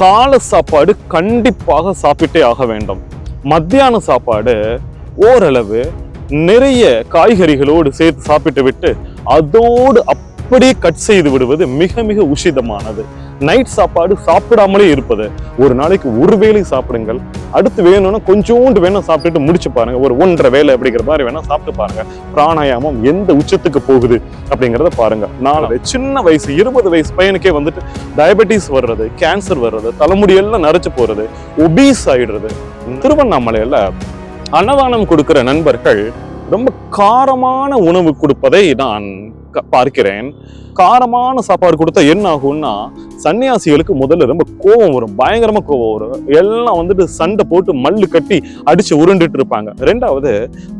காலை சாப்பாடு கண்டிப்பாக சாப்பிட்டே ஆக வேண்டும். மத்தியான சாப்பாடு ஓரளவு நிறைய காய்கறிகளோடு சேர்த்து சாப்பிட்டு விட்டு அதோடு அப்படியே கட் செய்து விடுவது மிக மிக உஷிதமானது நைட் சாப்பாடு சாப்பிடாமலே இருப்பது. ஒரு நாளைக்கு ஒரு வேலை சாப்பிடுங்கள். அடுத்து வேணும்னா கொஞ்சோண்டு வேணா சாப்பிட்டுட்டு முடிச்சு பாருங்க. ஒரு ஒன்றரை வேலை அப்படிங்கிற மாதிரி வேணா சாப்பிட்டு பாருங்க. பிராணாயாமம் எந்த உச்சத்துக்கு போகுது அப்படிங்கிறத பாருங்க. நான் சின்ன வயசு இருபது வயசு பையனுக்கே வந்துட்டு டயபெட்டிஸ் வர்றது கேன்சர் வர்றது தலைமுடியெல்லாம் நரைச்சு போறது ஒபீஸ் ஆயிடுறது. திருவண்ணாமலையில அன்னதானம் கொடுக்கிற நண்பர்கள் ரொம்ப காரமான உணவு கொடுப்பதை நான் பார்க்கிறேன். காரமான சாப்பாடு கொடுத்தா என்ன ஆகும்னா சன்னியாசிகளுக்கு முதல்ல ரொம்ப கோபம் வரும். பயங்கரமா கோபம் வரும். எல்லாம் வந்துட்டு சண்டை போட்டு மல்லு கட்டி அடிச்சு உருண்டுட்டு இருப்பாங்க. ரெண்டாவது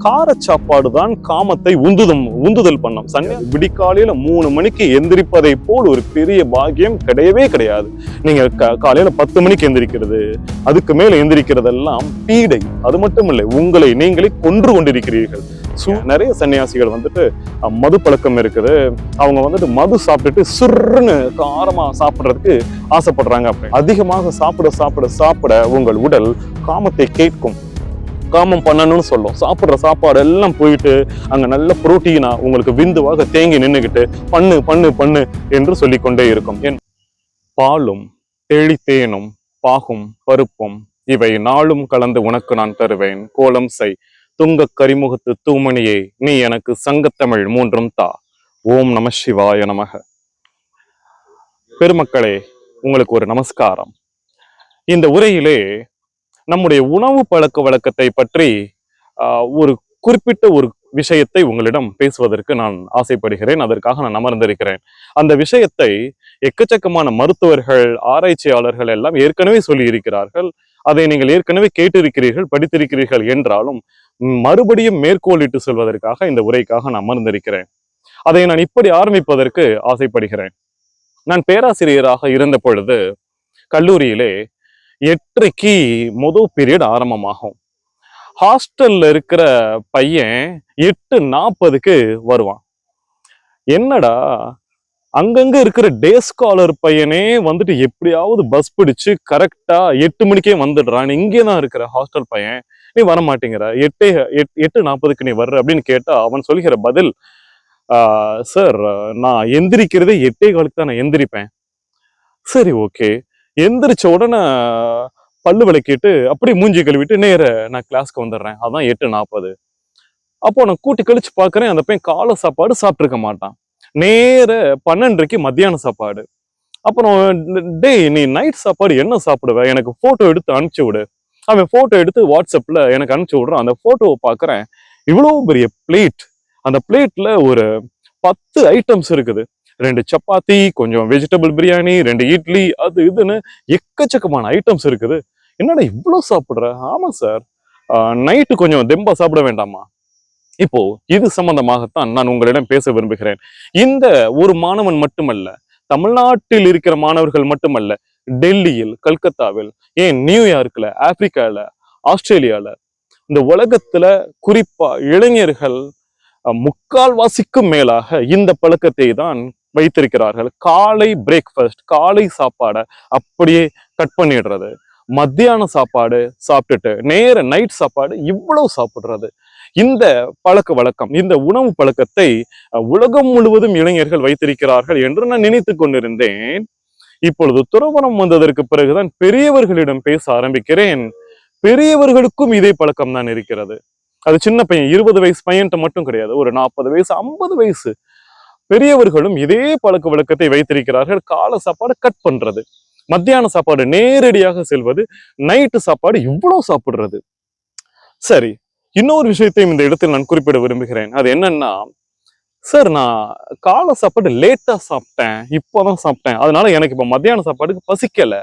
கார சாப்பாடு தான் காமத்தை உந்துதம் உந்துதல் பண்ணும். சன்னியா விடிக்காலையில மூணு மணிக்கு எந்திரிப்பதை போல் ஒரு பெரிய பாக்கியம் கிடையவே கிடையாது. நீங்க காலையில பத்து மணிக்கு எந்திரிக்கிறது அதுக்கு மேல எந்திரிக்கிறதெல்லாம் பீடை. அது மட்டும் இல்லை உங்களை நீங்களே கொன்று கொண்டிருக்கிறீர்கள். சு- நிறைய சன்னியாசிகள் வந்துட்டு மது பழக்கம் இருக்குது. அவங்க வந்துட்டு மது சாப்பிட்டுட்டு சுர்ருன்னு காரமா சாப்பிடுறதுக்கு ஆசைப்படுறாங்க அப்படி அதிகமாக சாப்பிட சாப்பிட சாப்பிட உங்கள் உடல் காமத்தை கேட்கும். காமம் பண்ணணும்னு சொல்லும். சாப்பிடுற சாப்பாடு எல்லாம் போயிட்டு அங்க நல்ல புரோட்டீனா உங்களுக்கு விந்துவாக தேங்கி நின்னுகிட்டு பண்ணு பண்ணு பண்ணு என்று சொல்லிக்கொண்டே இருக்கும். என் பாலும் தெளித்தேனும் பாகும் பருப்பும் இவை நாளும் கலந்து உனக்கு நான் தருவேன். கோலம் செய். துங்க கரிமுகத்து தூமணியே நீ எனக்கு சங்கத்தமிழ் மூன்றும் தா. ஓம் நம சிவாய நமக. பெருமக்களே உங்களுக்கு ஒரு நமஸ்காரம். இந்த உரையிலே நம்முடைய உணவு பழக்க வழக்கத்தை பற்றி ஆஹ், ஒரு குறிப்பிட்ட ஒரு விஷயத்தை உங்களிடம் பேசுவதற்கு நான் ஆசைப்படுகிறேன். அதற்காக நான் அமர்ந்திருக்கிறேன். அந்த விஷயத்தை எக்கச்சக்கமான மருத்துவர்கள் ஆராய்ச்சியாளர்கள் எல்லாம் ஏற்கனவே சொல்லி இருக்கிறார்கள் அதை நீங்கள் ஏற்கனவே கேட்டிருக்கிறீர்கள் படித்திருக்கிறீர்கள் என்றாலும் மறுபடியும் மேற்கோளிட்டு சொல்வதற்காக இந்த உரைக்காக நான் அமர்ந்திருக்கிறேன். அதை நான் இப்படி ஆரம்பிப்பதற்கு ஆசைப்படுகிறேன். நான் பேராசிரியராக இருந்த பொழுது கல்லூரியிலே எட்டரைக்கு முதல் பீரியட் ஆரம்பமாகும். ஹாஸ்டல்ல இருக்கிற பையன் எட்டு நாற்பதுக்கு வருவான். என்னடா அங்கங்க இருக்கிற டே ஸ்காலர் பையனே வந்துட்டு எப்படியாவது பஸ் பிடிச்சு கரெக்டா எட்டு மணிக்கே வந்துடுறான். இங்கே தான் இருக்கிற ஹாஸ்டல் பையன். நீ வர மாட்டேங்கிற எட்டே எட்- எட்டு நாற்பதுக்கு நீ வர்ற அப்படின்னு கேட்டா அவன் சொல்கிற பதில் சார் நான் எந்திரிக்கிறதே எட்டே காலுக்கு தான் நான் எந்திரிப்பேன். சரி ஓகே எந்திரிச்ச உடனே பல்லு விளக்கிட்டு அப்படியே மூஞ்சி கழுவிட்டு நேர நான் கிளாஸ்க்கு வந்துடுறேன். அதான் எட்டு நாற்பது. அப்போ நான் கூட்டி கழிச்சு பார்க்கறேன் அந்த பையன் காலை சாப்பாடு சாப்பிட்ருக்க மாட்டான். நேர பன்னெண்டரைக்கு மத்தியான சாப்பாடு. அப்புறம் டேய் நீ நைட் சாப்பாடு என்ன சாப்பிடுவ? எனக்கு போட்டோ எடுத்து அனுப்பிச்சு விடு. அவன் ஃபோட்டோ எடுத்து வாட்ஸ்அப்ல எனக்கு அனுப்பிச்சு விடுறான். அந்த ஃபோட்டோவை பார்க்குறேன் இவ்வளோ பெரிய பிளேட் அந்த பிளேட்ல ஒரு பத்து ஐட்டம்ஸ் இருக்குது. ரெண்டு சப்பாத்தி கொஞ்சம் வெஜிடபிள் பிரியாணி ரெண்டு இட்லி அது இதுன்னு எக்கச்சக்கமான ஐட்டம்ஸ் இருக்குது. என்னடா இவ்வளோ சாப்பிடுற? ஆமா சார் நைட்டு கொஞ்சம் தெம்பா சாப்பிட வேண்டாமா? இப்போ இது சம்பந்தமாகத்தான் நான் உங்களிடம் பேச விரும்புகிறேன். இந்த ஒரு மாணவன் மட்டுமல்ல தமிழ்நாட்டில் இருக்கிற மாணவர்கள் மட்டுமல்ல டெல்லியில் கல்கத்தாவில் ஏன் நியூயார்க்ல ஆப்பிரிக்கால ஆஸ்திரேலியால இந்த உலகத்துல குறிப்பா இளைஞர்கள் முக்கால்வாசிக்கும் மேலாக இந்த பழக்கத்தை தான் வைத்திருக்கிறார்கள். காலை பிரேக்ஃபாஸ்ட் காலை சாப்பாடை அப்படியே கட் பண்ணிடுறது. மத்தியான சாப்பாடு சாப்பிட்டுட்டு நேர நைட் சாப்பாடு இவ்வளவு சாப்பிடுறது. இந்த பழக்க வழக்கம் இந்த உணவு பழக்கத்தை உலகம் முழுவதும் இளைஞர்கள் வைத்திருக்கிறார்கள் என்று நான் நினைத்து கொண்டிருந்தேன். இப்பொழுது துறவரம் வந்ததற்கு பிறகுதான் பெரியவர்களிடம் பேச ஆரம்பிக்கிறேன். பெரியவர்களுக்கும் இதே பழக்கம் தான் இருக்கிறது. அது சின்ன பையன் இருபது வயசு பையன்ட்ட மட்டும் கிடையாது ஒரு நாற்பது வயசு ஐம்பது வயசு. பெரியவர்களும் இதே பழக்க வழக்கத்தை வைத்திருக்கிறார்கள். கால சாப்பாடு கட் பண்றது. மத்தியான சாப்பாடு நேரடியாக செல்வது நைட்டு சாப்பாடு இவ்வளவு சாப்பிடுறது. சரி இன்னொரு விஷயத்தையும் இந்த இடத்தில் நான் குறிப்பிட விரும்புகிறேன். அது என்னன்னா சார் நான் காலை சாப்பாடு லேட்டா சாப்பிட்டேன் இப்போதான் சாப்பிட்டேன். அதனால எனக்கு இப்ப மத்தியான சாப்பாடுக்கு பசிக்கல.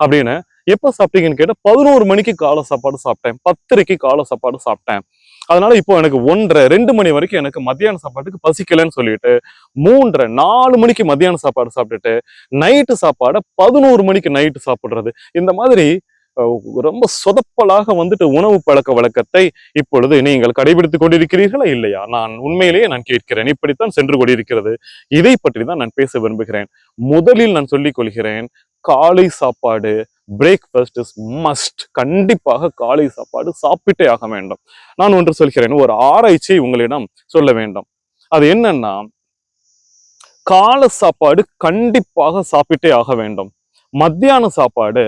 அப்படின்னு எப்ப சாப்பிட்டீங்கன்னு கேட்டா பதினோரு மணிக்கு காலை சாப்பாடு சாப்பிட்டேன் பத்தரைக்கு காலை சாப்பாடு சாப்பிட்டேன். அதனால இப்போ எனக்கு ஒன்றரை ரெண்டு மணி வரைக்கும் எனக்கு மத்தியான சாப்பாட்டுக்கு பசிக்கலன்னு சொல்லிட்டு மூன்றரை நாலு மணிக்கு மத்தியான சாப்பாடு சாப்பிட்டுட்டு நைட்டு சாப்பாடை பதினோரு மணிக்கு நைட்டு சாப்பிட்றது. இந்த மாதிரி ரொம்ப சொதப்பலாக வந்துட்டு உணவு பழக்க வழக்கத்தை இப்பொழுது நீங்கள் கடைபிடித்துக் கொண்டிருக்கிறீர்களா இல்லையா? நான் உண்மையிலேயே நான் கேட்கிறேன். இப்படித்தான் சென்று கொண்டிருக்கிறது. இதை பற்றி தான் நான் பேச விரும்புகிறேன். முதலில் நான் சொல்லிக் கொள்கிறேன் காலை சாப்பாடு பிரேக்ஃபாஸ்ட் இஸ் மஸ்ட் கண்டிப்பாக காலை சாப்பாடு சாப்பிட்டே ஆக வேண்டும். நான் ஒன்று சொல்கிறேன் ஒரு ஆராய்ச்சியை உங்களிடம் சொல்ல வேண்டும். அது என்னன்னா கால சாப்பாடு கண்டிப்பாக சாப்பிட்டே ஆக வேண்டும். மத்தியான சாப்பாடு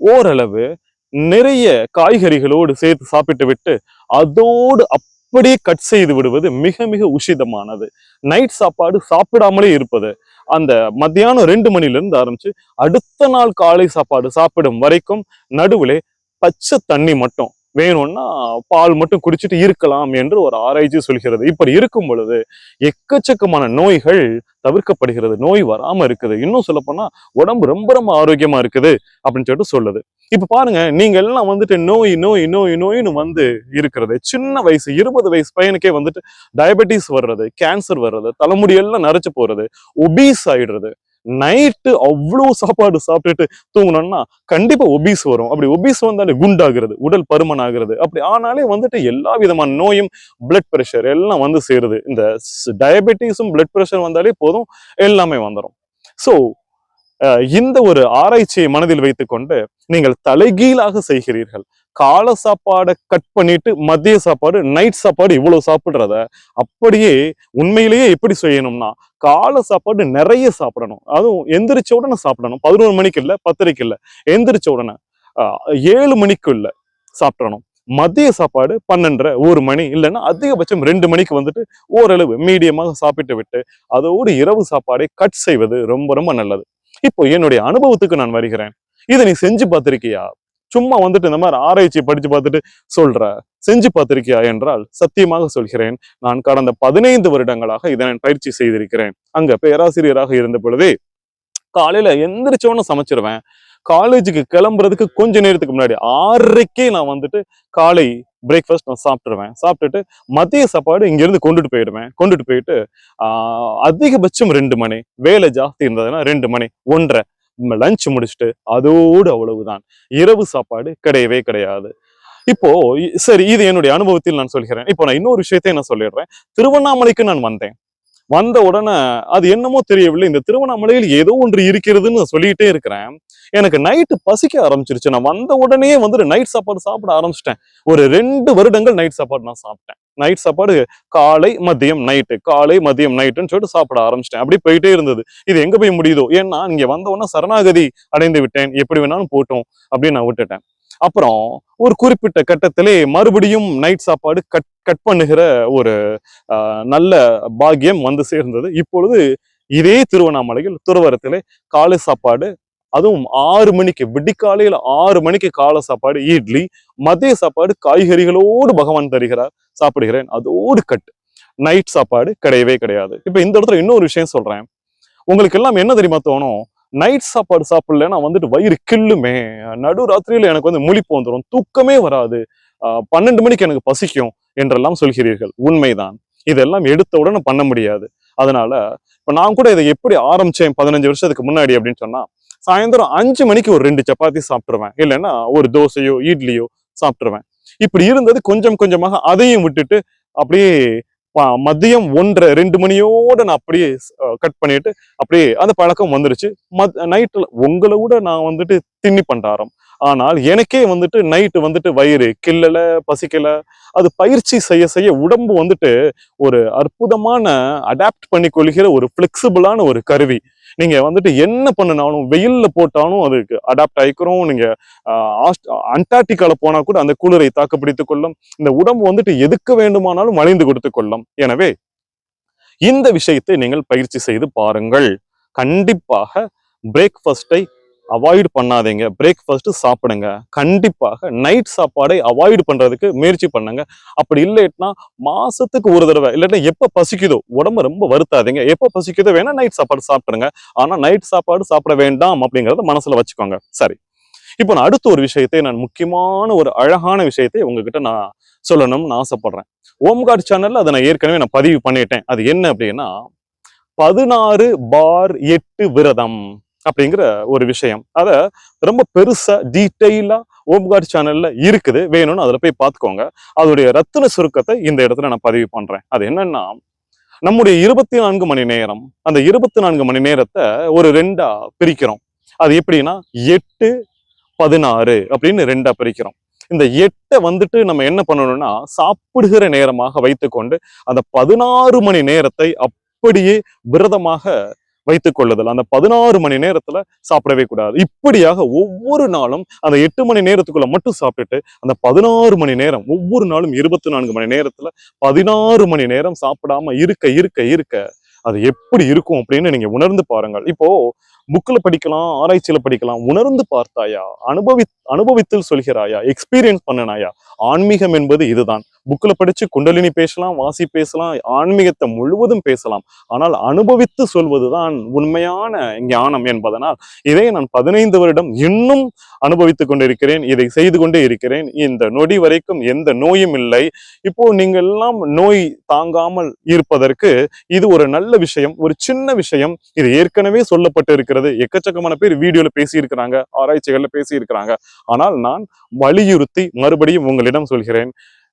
ஓரளவு நிறைய காய்கறிகளோடு சேர்த்து சாப்பிட்டு விட்டு அதோடு அப்படியே கட் செய்து விடுவது மிக மிக உஷிதமானது நைட் சாப்பாடு சாப்பிடாமலே இருப்பது அந்த மத்தியானம் ரெண்டு மணில இருந்து ஆரம்பிச்சு அடுத்த நாள் காலை சாப்பாடு சாப்பிடும் வரைக்கும் நடுவுல பச்சை தண்ணி மட்டும். வேணும்னா பால் மட்டும் குடிச்சிட்டு இருக்கலாம் என்று ஒரு ஆராய்ச்சி சொல்கிறது. இப்படி இருக்கும் பொழுது எக்கச்சக்கமான நோய்கள் தவிர்க்கப்படுகிறது. நோய் வராம இருக்குது. இன்னும் சொல்ல போனா உடம்பு ரொம்ப ரொம்ப ஆரோக்கியமா இருக்குது அப்படின்னு சொல்லிட்டு சொல்லுது. இப்ப பாருங்க நீங்க எல்லாம் வந்துட்டு நோய் நோய் நோய் நோய்னு வந்து இருக்கிறது. சின்ன வயசு இருபது வயசு பையனுக்கே வந்துட்டு டயபெட்டிஸ் வர்றது கேன்சர் வர்றது தலைமுடியெல்லாம் நரைச்சு போறது ஒபீஸ் ஆயிடுறது. நைட்டு அவ்வளோ சாப்பாடு சாப்பிட்டுட்டு தூங்கணும்னா கண்டிப்பா ஒபீஸ் வரும். அப்படி ஒபீஸ் வந்தாலே குண்டாகிறது உடல் பருமன் ஆகிறது அப்படி ஆனாலே வந்துட்டு எல்லா விதமான நோயும் பிளட் ப்ரெஷர் எல்லாம் வந்து சேருது. இந்த டயபெட்டிஸும் பிளட் பிரஷர் வந்தாலே போதும் எல்லாமே வந்துடும் ஸோ இந்த ஒரு ஆராய்ச்சியை மனதில் வைத்துக்கொண்டு நீங்கள் தலைகீழாக செய்கிறீர்கள். கால சாப்பாடை கட் பண்ணிட்டு மதிய சாப்பாடு நைட் சாப்பாடு இவ்வளவு சாப்பிடுறத அப்படியே உண்மையிலேயே எப்படி செய்யணும்னா கால சாப்பாடு நிறைய சாப்பிடணும். அதுவும் எந்திரிச்ச உடனே சாப்பிடணும். பதினோரு மணிக்கு இல்ல பத்தரைக்கு இல்ல. எந்திரிச்ச உடனே ஆஹ், ஏழு மணிக்கு சாப்பிடணும். மதிய சாப்பாடு பன்னெண்டரை ஒரு மணி இல்லைன்னா அதிகபட்சம் ரெண்டு மணிக்கு வந்துட்டு ஓரளவு மீடியமாக சாப்பிட்டு விட்டு அதோடு இரவு சாப்பாடை கட் செய்வது ரொம்ப ரொம்ப நல்லது. இப்போ என்னுடைய அனுபவத்துக்கு நான் வருகிறேன். இதை நீ செஞ்சு பார்த்திருக்கியா? சும்மா வந்துட்டு இந்த மாதிரி ஆராய்ச்சி படிச்சு பார்த்துட்டு சொல்ற. செஞ்சு பார்த்திருக்கியா என்றால் சத்தியமாக சொல்கிறேன். நான் கடந்த பதினைந்து வருடங்களாக இதை நான் பயிற்சி செய்திருக்கிறேன். அங்க பேராசிரியராக இருந்த பொழுதே காலையில எந்திரிச்சோன்னு சமைச்சிருவேன். காலேஜுக்கு கிளம்புறதுக்கு கொஞ்ச நேரத்துக்கு முன்னாடி ஆறரைக்கே நான் வந்துட்டு காலை பிரேக்ஃபாஸ்ட் நான் சாப்பிட்டுருவேன். சாப்பிட்டுட்டு மதிய சாப்பாடு இங்கேருந்து கொண்டுட்டு போயிடுவேன். கொண்டுட்டு போயிட்டு ஆஹ் அதிகபட்சம் ரெண்டு மணி. வேலை ஜாஸ்தி இருந்ததுன்னா ரெண்டு மணி. ஒன்றரை. லஞ்ச் முடிச்சுட்டு அதோடு அவ்வளவுதான். இரவு சாப்பாடு கிடையவே கிடையாது. இப்போ சரி இது என்னுடைய அனுபவத்தில் நான் சொல்கிறேன். இப்போ நான் இன்னொரு விஷயத்தை நான் சொல்லிடுறேன். திருவண்ணாமலைக்கு நான் வந்தேன். வந்த உடனே அது என்னமோ தெரியவில்லை. இந்த திருவண்ணாமலையில் ஏதோ ஒன்று இருக்கிறதுன்னு சொல்லிட்டே இருக்கிறேன். எனக்கு நைட்டு பசிக்க ஆரம்பிச்சிருச்சு. நான் வந்த உடனே வந்துட்டு நைட் சாப்பாடு சாப்பிட ஆரம்பிச்சிட்டேன். ஒரு ரெண்டு வருடங்கள் நைட் சாப்பாடு நான் சாப்பிட்டேன். நைட் சாப்பாடு காலை மதியம் நைட்டு காலை மதியம் நைட்டுன்னு சொல்லிட்டு சாப்பிட ஆரம்பிச்சிட்டேன். அப்படி போயிட்டே இருந்தது. இது எங்க போய் முடியுதோ? ஏன்னா இங்க வந்த உடனே சரணாகதி அடைந்து விட்டேன். எப்படி வேணாலும் போட்டோம் அப்படின்னு நான் விட்டுட்டேன். அப்புறம் ஒரு குறிப்பிட்ட கட்டத்திலே மறுபடியும் நைட் சாப்பாடு கட் கட் பண்ணுகிற ஒரு ஆஹ், நல்ல பாக்கியம் வந்து சேர்ந்தது. இப்பொழுது இதே திருவண்ணாமலையில் துறவரத்திலே காலை சாப்பாடு அதுவும் ஆறு மணிக்கு விடிக்காலையில் ஆறு மணிக்கு காலை சாப்பாடு இட்லி மதிய சாப்பாடு காய்கறிகளோடு பகவான் தருகிறார் சாப்பிடுகிறேன். அதோடு கட் நைட் சாப்பாடு கிடையவே கிடையாது. இப்போ இந்த இடத்துல இன்னொரு விஷயம் சொல்றேன். உங்களுக்கு எல்லாம் என்ன தெரியுமா தோணும்? நைட் சாப்பாடு சாப்பிடலன்னா வந்துட்டு வயிறு கில்லுமே நடு ராத்திரியில எனக்கு வந்து முழிப்பு வந்துடும் தூக்கமே வராது. பன்னெண்டு மணிக்கு எனக்கு பசிக்கும் என்றெல்லாம் சொல்கிறீர்கள். உண்மைதான். இதெல்லாம் எடுத்த உடனே பண்ண முடியாது. அதனால இப்போ நான் கூட இதை எப்படி ஆரம்பிச்சேன் பதினஞ்சு வருஷத்துக்கு முன்னாடி அப்படின்னு சொன்னா சாயந்தரம் அஞ்சு மணிக்கு ஒரு ரெண்டு சப்பாத்தி சாப்பிட்டுருவேன். இல்லைன்னா ஒரு தோசையோ இட்லியோ சாப்பிட்டுருவேன். இப்படி இருந்தது கொஞ்சம் கொஞ்சமாக அதையும் விட்டுட்டு அப்படியே மதியம் ஒன்றரை ரெண்டு மணியோட நான் அப்படியே கட் பண்ணிட்டு அப்படியே அந்த பழக்கம் வந்துருச்சு. மத் நைட்டில் உங்களை விட நான் வந்துட்டு திண்ணி பண்டாரம் ஆனால் எனக்கே வந்துட்டு நைட்டு வந்துட்டு வயிறு கில்லலை பசிக்கலை. அது பயிற்சி செய்ய செய்ய உடம்பு வந்துட்டு ஒரு அற்புதமான அடாப்ட் பண்ணி கொள்கிற ஒரு ஃப்ளெக்சிபிளான ஒரு கருவி. நீங்க வந்துட்டு என்ன பண்ணினாலும் வெயில்ல போட்டாலும் அதுக்கு அடாப்ட் ஆகிக்கிறோம் நீங்க ஆஹ், ஆஸ்ட்- அண்டார்டிகால போனா கூட அந்த குளிரை தாக்குப்பிடித்துக் கொள்ளும். இந்த உடம்பு வந்துட்டு எதுக்கு வேண்டுமானாலும் வளைந்து கொடுத்து கொள்ளும். எனவே இந்த விஷயத்தை நீங்கள் பயிற்சி செய்து பாருங்கள். கண்டிப்பாக பிரேக்ஃபாஸ்ட்டை அவாய்ட் பண்ணாதீங்க. பிரேக்ஃபாஸ்ட்டு சாப்பிடுங்க. கண்டிப்பாக நைட் சாப்பாடை அவாய்ட் பண்றதுக்கு முயற்சி பண்ணுங்க. அப்படி இல்லைன்னா மாசத்துக்கு ஒரு தடவை இல்லாட்டா எப்ப பசிக்குதோ உடம்ப ரொம்ப வருத்தாதீங்க. எப்ப பசிக்குதோ வேணா நைட் சாப்பாடு சாப்பிடுங்க. ஆனா நைட் சாப்பாடு சாப்பிட வேண்டாம் அப்படிங்கறத மனசுல வச்சுக்கோங்க. சரி. இப்போ நான் அடுத்த ஒரு விஷயத்தை நான் முக்கியமான ஒரு அழகான விஷயத்தை உங்ககிட்ட நான் சொல்லணும்னு ஆசைப்படுறேன். ஓம்காட் சேனல்ல அதை நான் ஏற்கனவே நான் பதிவு பண்ணிட்டேன். அது என்ன அப்படின்னா பதினாறு பார் எட்டு விரதம். அப்படிங்கிற ஒரு விஷயம். அத ரொம்ப பெருசா டீட்டெயிலா ஓம்காட் சேனல்ல இருக்குது. வேணும்னு அதுல போய் பார்த்துக்கோங்க அதோடைய ரத்தின சுருக்கத்தை இந்த இடத்துல நான் பதிவு பண்றேன். அது என்னன்னா நம்முடைய இருபத்தி நான்கு மணி நேரம் அந்த இருபத்தி நான்கு மணி நேரத்தை ஒரு ரெண்டா பிரிக்கிறோம். அது எப்படின்னா எட்டு பதினாறு அப்படின்னு ரெண்டா பிரிக்கிறோம். இந்த எட்டை வந்துட்டு நம்ம என்ன பண்ணணும்னா சாப்பிடுகிற நேரமாக வைத்துக்கொண்டு அந்த பதினாறு மணி நேரத்தை அப்படியே விரதமாக வைத்துக் கொள்ளுதல். அந்த பதினாறு மணி நேரத்துல சாப்பிடவே கூடாது. இப்படியாக ஒவ்வொரு நாளும் அந்த எட்டு மணி நேரத்துக்குள்ள மட்டும் சாப்பிட்டுட்டு அந்த பதினாறு மணி நேரம் ஒவ்வொரு நாளும் இருபத்தி நான்கு மணி நேரத்துல பதினாறு மணி நேரம் சாப்பிடாம இருக்க இருக்க இருக்க அது எப்படி இருக்கும் அப்படின்னு நீங்க உணர்ந்து பாருங்கள். இப்போ புக்ல படிக்கலாம் ஆராய்ச்சியில படிக்கலாம் உணர்ந்து பார்த்தாயா? அனுபவி அனுபவித்தில் சொல்கிறாயா? எக்ஸ்பீரியன்ஸ் பண்ணனாயா? ஆன்மீகம் என்பது இதுதான். புக்ல படிச்சு குண்டலினி பேசலாம் வாசி பேசலாம் ஆன்மீகத்தை முழுவதும் பேசலாம். ஆனால் அனுபவித்து சொல்வதுதான் உண்மையான ஞானம் என்பதனால் இதை நான் பதினைந்து வருடம் இன்னும் அனுபவித்து கொண்டிருக்கிறேன் இதை செய்து கொண்டே இருக்கிறேன். இந்த நொடி வரைக்கும் எந்த நோயும் இல்லை. இப்போ நீங்க எல்லாம் நோய் தாங்காமல் இருப்பதற்கு இது ஒரு நல்ல விஷயம் ஒரு சின்ன விஷயம். இது ஏற்கனவே சொல்லப்பட்டு இருக்கிறது. எக்கச்சக்கமான பேர் வீடியோல பேசி இருக்கிறாங்க ஆராய்ச்சிகள்ல பேசி இருக்கிறாங்க ஆனால் நான் வலியுறுத்தி மறுபடியும் உங்களிடம் சொல்கிறேன்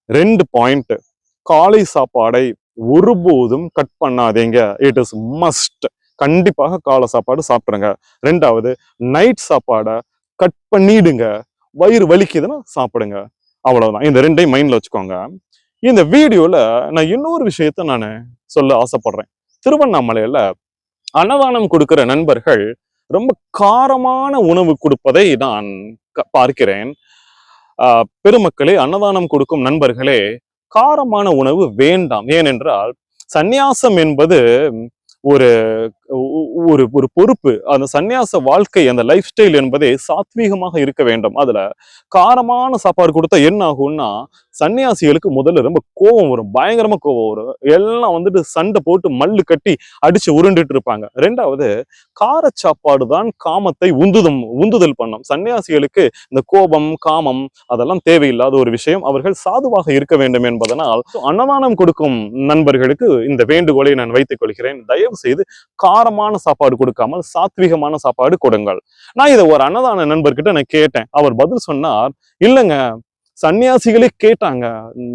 ரெண்டு பாயிண்ட் காலை சாப்பாடை ஒருபோதும் கட் பண்ணாதீங்க. இட் இஸ் மஸ்ட் கண்டிப்பாக காலை சாப்பாடு சாப்பிடுங்க. ரெண்டாவது நைட் சாப்பாடை கட் பண்ணிடுங்க. வயிறு வலிக்குதுன்னா சாப்பிடுங்க. அவ்வளவுதான். இந்த ரெண்டையும் மைண்ட்ல வச்சுக்கோங்க. இந்த வீடியோல நான் இன்னொரு விஷயத்த நான் சொல்ல ஆசைப்படுறேன். திருவண்ணாமலையில அன்னதானம் கொடுக்கிற நண்பர்கள் ரொம்ப காரமான உணவு கொடுப்பதை நான் க- பார்க்கிறேன். பெருமக்களே அன்னதானம் கொடுக்கும் நண்பர்களே காரமான உணவு வேண்டாம். ஏனென்றால் சந்நியாசம் என்பது ஒரு ஒரு ஒரு பொறுப்பு அந்த சன்னியாச வாழ்க்கை அந்த லைஃப் ஸ்டைல் என்பதே சாத்வீகமாக இருக்க வேண்டும். அதுல காரமான சாப்பாடு கொடுத்தா என்ன ஆகும்னா சன்னியாசிகளுக்கு முதல்ல ரொம்ப கோபம் வரும் பயங்கரமா கோபம் வரும். எல்லாம் வந்துட்டு சண்டை போட்டு மல்லு கட்டி அடிச்சு உருண்டுட்டு இருப்பாங்க. ரெண்டாவது கார சாப்பாடு தான் காமத்தை உந்துதம் உந்துதல் பண்ணும். சன்னியாசிகளுக்கு இந்த கோபம் காமம் அதெல்லாம் தேவையில்லாத ஒரு விஷயம். அவர்கள் சாதுவாக இருக்க வேண்டும் என்பதனால் அன்னதானம் கொடுக்கும் நண்பர்களுக்கு இந்த வேண்டுகோளை நான் வைத்துக் கொள்கிறேன். தயவு செய்து காரமான சாப்பாடு கொடுக்காமல் சாத்விகமான சாப்பாடு கொடுங்கள். நான் இதை ஒரு அன்னதான நண்பர்கிட்ட நான் கேட்டேன். அவர் பதில் சொன்னார் இல்லைங்க சன்னியாசிகளே கேட்டாங்க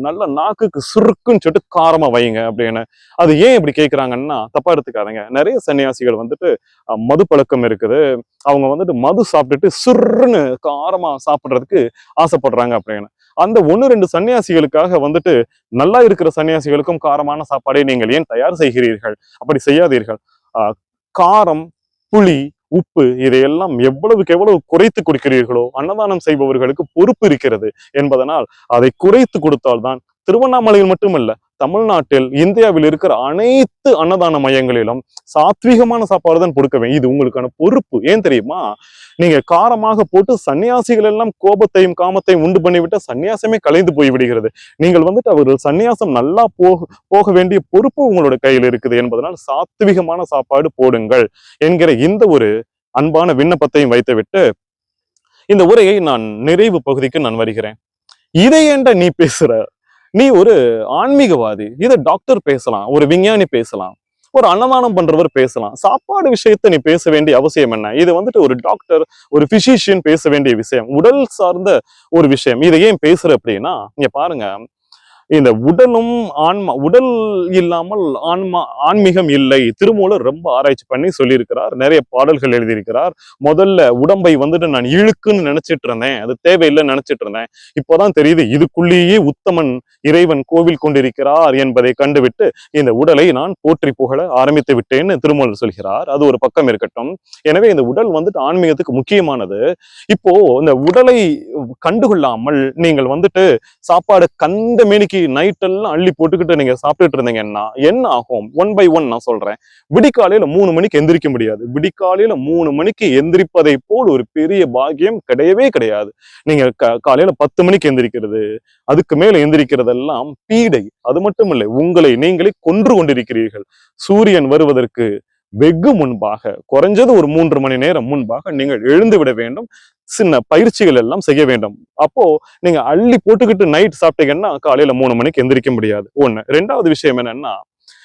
நல்ல நாக்குக்கு சுருக்குன்னு சொல்லிட்டு காரமா வைங்க அப்படின்னு. அது ஏன் இப்படி கேட்குறாங்கன்னா தப்பா எடுத்துக்காதங்க. நிறைய சன்னியாசிகள் வந்துட்டு மது பழக்கம் இருக்குது. அவங்க வந்துட்டு மது சாப்பிட்டுட்டு சுருன்னு காரமா சாப்பிடுறதுக்கு ஆசைப்படுறாங்க அப்படின்னு. அந்த ஒண்ணு ரெண்டு சன்னியாசிகளுக்காக வந்துட்டு நல்லா இருக்கிற சன்னியாசிகளுக்கும் காரமான சாப்பாடை நீங்கள் ஏன் தயார் செய்கிறீர்கள்? அப்படி செய்யாதீர்கள். காரம் புளி உப்பு இதையெல்லாம் எவ்வளவுக்கு எவ்வளவு குறைத்து கொடுக்கிறீர்களோ அன்னதானம் செய்பவர்களுக்கு பொறுப்பு இருக்கிறது. என்பதனால் அதை குறைத்து கொடுத்தால்தான் திருவண்ணாமலையில் மட்டுமல்ல தமிழ்நாட்டில் இந்தியாவில் இருக்கிற அனைத்து அன்னதான மையங்களிலும் சாத்வீகமான சாப்பாடு தான் கொடுக்க வேண்டும் இது உங்களுக்கான பொறுப்பு. ஏன் தெரியுமா? நீங்க காரமாக போட்டு சன்னியாசிகள் எல்லாம் கோபத்தையும் காமத்தையும் உண்டு பண்ணிவிட்ட சன்னியாசமே கலைந்து போய் விடுகிறது. நீங்கள் வந்துட்டு அவர்கள் சன்னியாசம் நல்லா போக போக வேண்டிய பொறுப்பு உங்களோட கையில் இருக்குது என்பதனால் சாத்விகமான சாப்பாடு போடுங்கள் என்கிற இந்த ஒரு அன்பான விண்ணப்பத்தையும் வைத்துவிட்டு இந்த உரையை நான் நிறைவு பகுதிக்கு நான் வருகிறேன். இதை ஏண்ட நீ பேசுற? நீ ஒரு ஆன்மீகவாதி இதை டாக்டர் பேசலாம் ஒரு விஞ்ஞானி பேசலாம் ஒரு அன்னதானம் பண்றவர் பேசலாம் சாப்பாடு விஷயத்தை நீ பேச வேண்டிய அவசியம் என்ன? இது வந்துட்டு ஒரு டாக்டர் ஒரு பிசிஷியன் பேச வேண்டிய விஷயம் உடல் சார்ந்த ஒரு விஷயம். இதை ஏன் பேசுற அப்படின்னா நீங்க பாருங்க இந்த உடலும் ஆன்மா உடல் இல்லாமல் ஆன்மா ஆன்மீகம் இல்லை. திருமூலர் ரொம்ப ஆராய்ச்சி பண்ணி சொல்லியிருக்கிறார். நிறைய பாடல்கள் எழுதியிருக்கிறார். முதல்ல உடம்பை வந்துட்டு நான் இழுக்குன்னு நினைச்சிட்டு இருந்தேன். அது தேவையில்லைன்னு நினைச்சிட்டு இருந்தேன். இப்போதான் தெரியுது இதுக்குள்ளேயே உத்தமன் இறைவன் கோவில் கொண்டிருக்கிறார் என்பதை கண்டுவிட்டு இந்த உடலை நான் போற்றி புகழ ஆரம்பித்து விட்டேன்னு திருமூலர் சொல்கிறார். அது ஒரு பக்கம் இருக்கட்டும். எனவே இந்த உடல் வந்துட்டு ஆன்மீகத்துக்கு முக்கியமானது. இப்போ இந்த உடலை கண்டுகொள்ளாமல் நீங்கள் வந்துட்டு சாப்பாடு கண்ட மேனிக்கு நைட் நைட்டெல்லாம் அள்ளி போட்டுக்கிட்டு நீங்க சாப்பிட்டுட்டு இருந்தீங்கன்னா என்ன ஆகும்? ஒன் பை ஒன் நான் சொல்றேன். விடிக்காலையில மூணு மணிக்கு எந்திரிக்க முடியாது. விடிக்காலையில மூணு மணிக்கு எந்திரிப்பதை போல் ஒரு பெரிய பாக்கியம் கிடையவே கிடையாது. நீங்க க- காலையில பத்து மணிக்கு எந்திரிக்கிறது அதுக்கு மேல எந்திரிக்கிறதெல்லாம் பீடை. அது மட்டும் இல்லை உங்களை நீங்களே கொன்று கொண்டிருக்கிறீர்கள். சூரியன் வருவதற்கு வெகு முன்பாக குறைஞ்சது ஒரு மூன்று மணி நேரம் முன்பாக நீங்கள் எழுந்து விட வேண்டும். சின்ன பயிற்சிகள் எல்லாம் செய்ய வேண்டும். அப்போ நீங்க அள்ளி போட்டுக்கிட்டு நைட் சாப்பிட்டீங்கன்னா காலையில மூணு மணிக்கு எந்திரிக்க முடியாது. ஒண்ணு. ரெண்டாவது விஷயம் என்னன்னா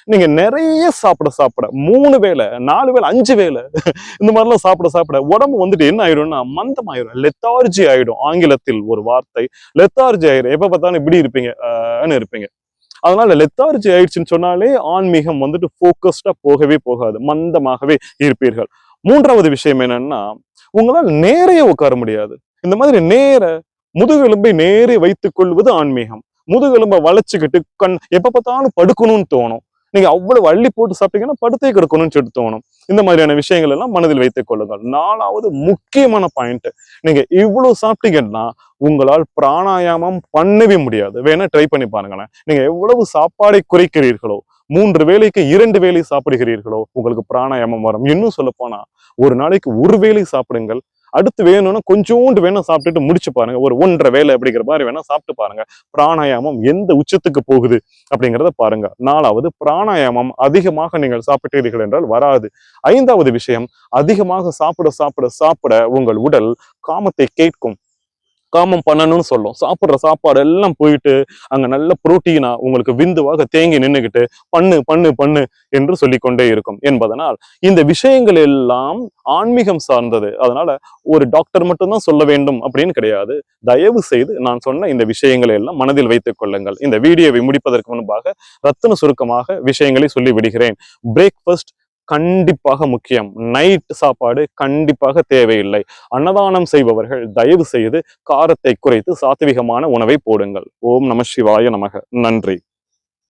நீங்க நிறைய சாப்பிட சாப்பிட மூணு வேளை நாலு வேளை அஞ்சு வேளை இந்த மாதிரிலாம் சாப்பிட சாப்பிட உடம்பு வந்துட்டு என்ன ஆயிடும்னா மந்தம் ஆயிடும் லெத்தார்ஜி ஆயிடும். ஆங்கிலத்தில் ஒரு வார்த்தை லெத்தார்ஜி ஆயிடும் எப்ப பார்த்தாலும் இப்படி இருப்பீங்க இருப்பீங்க. அதனால லெத்தார்ஜி ஆயிடுச்சுன்னு சொன்னாலே ஆன்மீகம் வந்துட்டு ஃபோக்கஸ்டா போகவே போகாது. மந்தமாகவே இருப்பீர்கள். மூன்றாவது விஷயம் என்னன்னா உங்களால் நேரைய உட்கார முடியாது. இந்த மாதிரி நேர முதுகெலும்பை நேரே வைத்துக் கொள்வது ஆன்மீகம். முதுகெலும்பை வளைச்சுக்கிட்டு கண் எப்ப பார்த்தாலும் படுக்கணும்னு தோணும். நீங்க அவ்வளவு அள்ளி போட்டு சாப்பிட்டீங்கன்னா படுத்தே கிடக்கணும்னு சொல்லிட்டு தோணும். இந்த மாதிரியான விஷயங்கள் எல்லாம் மனதில் வைத்துக் கொள்ளுங்கள். நாலாவது முக்கியமான பாயிண்ட் நீங்க இவ்வளவு சாப்பிட்டீங்கன்னா உங்களால் பிராணாயாமம் பண்ணவே முடியாது. வேணா ட்ரை பண்ணி பாருங்களேன். நீங்க எவ்வளவு சாப்பாடை குறைக்கிறீர்களோ மூன்று வேலைக்கு இரண்டு வேலை சாப்பிடுகிறீர்களோ உங்களுக்கு பிராணாயாமம் வரும். இன்னும் சொல்ல போனா ஒரு நாளைக்கு ஒரு வேலை சாப்பிடுங்கள். அடுத்து வேணும்னா கொஞ்சோண்டு வேணா சாப்பிட்டுட்டு முடிச்சு பாருங்க. ஒரு ஒன்றரை வேலை அப்படிங்கிற மாதிரி வேணா சாப்பிட்டு பாருங்க. பிராணாயாமம் எந்த உச்சத்துக்கு போகுது அப்படிங்கிறத பாருங்க. நாலாவது பிராணாயாமம் அதிகமாக நீங்கள் சாப்பிட்டீர்கள் என்றால் வராது. ஐந்தாவது விஷயம் அதிகமாக சாப்பிட சாப்பிட சாப்பிட உங்கள் உடல் காமத்தை கேட்கும். காமம் பண்ணணும்னு சொல்லும். சாப்பிட்ற சாப்பாடு எல்லாம் போயிட்டு அங்க நல்ல புரோட்டீனா உங்களுக்கு விந்துவாக தேங்கி நின்றுகிட்டு பண்ணு பண்ணு பண்ணு என்று சொல்லிக்கொண்டே இருக்கும். என்பதனால் இந்த விஷயங்கள் எல்லாம் ஆன்மீகம் சார்ந்தது. அதனால ஒரு டாக்டர் மட்டும்தான் சொல்ல வேண்டும் அப்படின்னு கிடையாது. தயவு செய்து நான் சொன்ன இந்த விஷயங்களை எல்லாம் மனதில் வைத்துக் கொள்ளுங்கள். இந்த வீடியோவை முடிப்பதற்கு முன்பாக ரத்தின சுருக்கமாக விஷயங்களை சொல்லி விடுகிறேன். பிரேக்ஃபாஸ்ட் கண்டிப்பாக முக்கியம். நைட் சாப்பாடு கண்டிப்பாக தேவையில்லை. அன்னதானம் செய்பவர்கள் தயவு செய்து காரத்தை குறைத்து சாத்விகமான உணவை போடுங்கள். ஓம் நம சிவாய நமக. நன்றி.